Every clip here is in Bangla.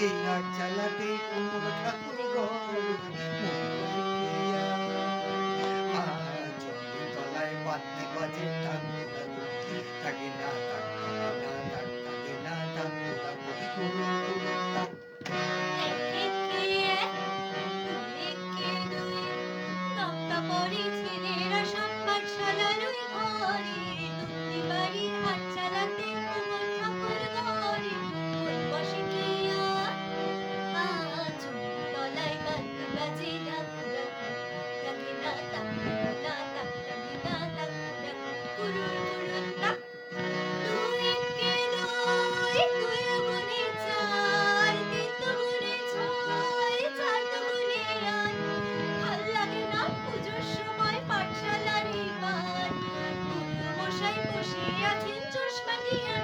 এই আর চালাতে কোমর ঠাকুর তলায় বাদ্যি বাজে ঠাকুর থাকে না থাকে না থাকে না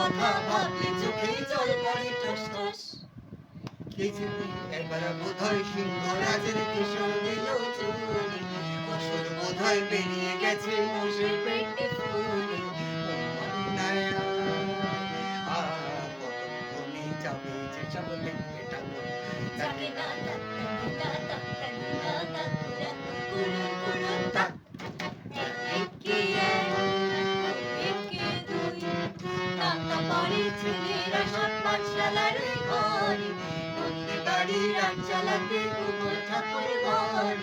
কথা ভাবলে চোখে জল পড়ে, ঠস ঠস। কিছুদিন একবার বোধহয় সিংহ রাজের কিশোর দিল চুরি অসুর বোধহয় বেরিয়ে গেছে মোষের পেটে ফুলি। যাবে যেসব দেখবে টাকা বাংলা সম্মানশালার ঘর নন্দী বাড়ির আঞ্চলাতে ঠাকুর ঘর